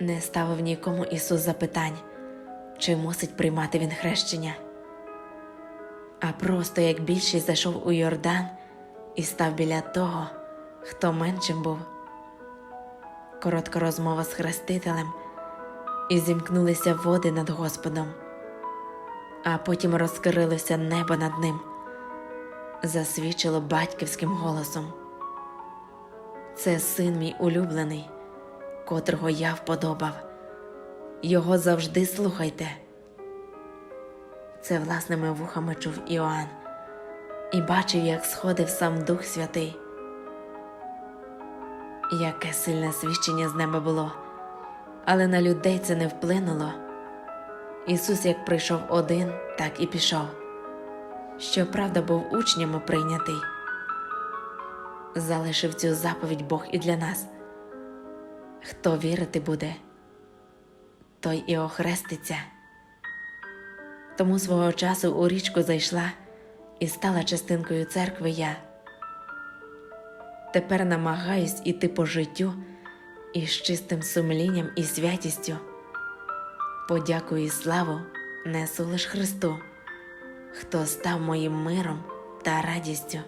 Не ставив нікому Ісус запитань, чи мусить приймати він хрещення, а просто як більшість зайшов у Йордан і став біля того, хто меншим був. Коротка розмова з хрестителем, і зімкнулися води над Господом, а потім розкрилося небо над ним, засвідчило батьківським голосом. Це син мій улюблений, котрого я вподобав. Його завжди слухайте. Це власними вухами чув Іоанн і бачив, як сходив сам Дух Святий. Яке сильне свідчення з неба було, але на людей це не вплинуло. Ісус як прийшов один, так і пішов. Щоправда, був учнями прийнятий. Залишив цю заповідь Бог і для нас. Хто вірити буде, той і охреститься. Тому свого часу у річку зайшла і стала частинкою церкви я. Тепер намагаюсь іти по життю із чистим сумлінням і святістю. Подякую і славу несу лиш Христу, хто став моїм миром та радістю.